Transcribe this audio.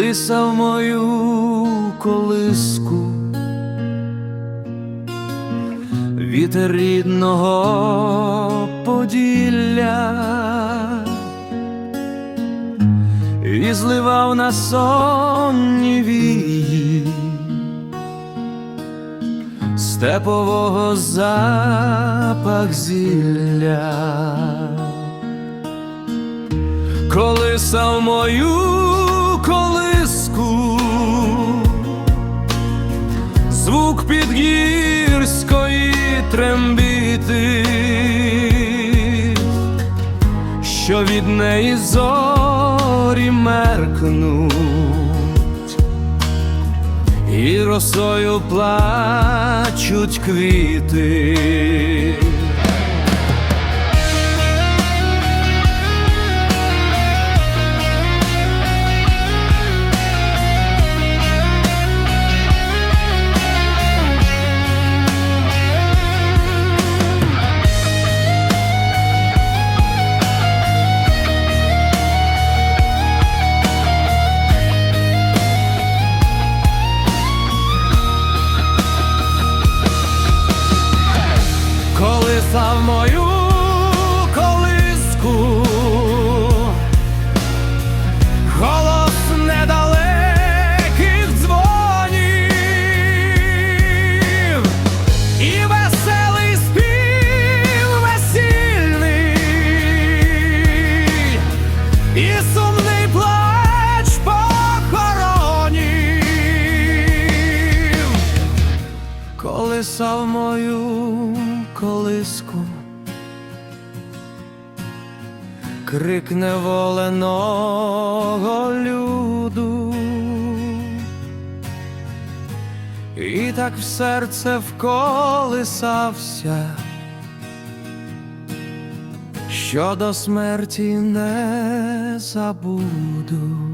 колисав мою колиску, вітер рідного Поділля. І зливав на сонні вії степового запах зілля. Колисав мою колиску, звук підгірської трембіти, що від неї зорі меркнуть, і росою плачуть квіти. Колисав мою колиску, голос недалеких дзвонів. І веселий спів весільний, і сумний плач похоронів. Колисав мою колиску, крик неволеного люду, і так в серце вколисався, що до смерті не забуду.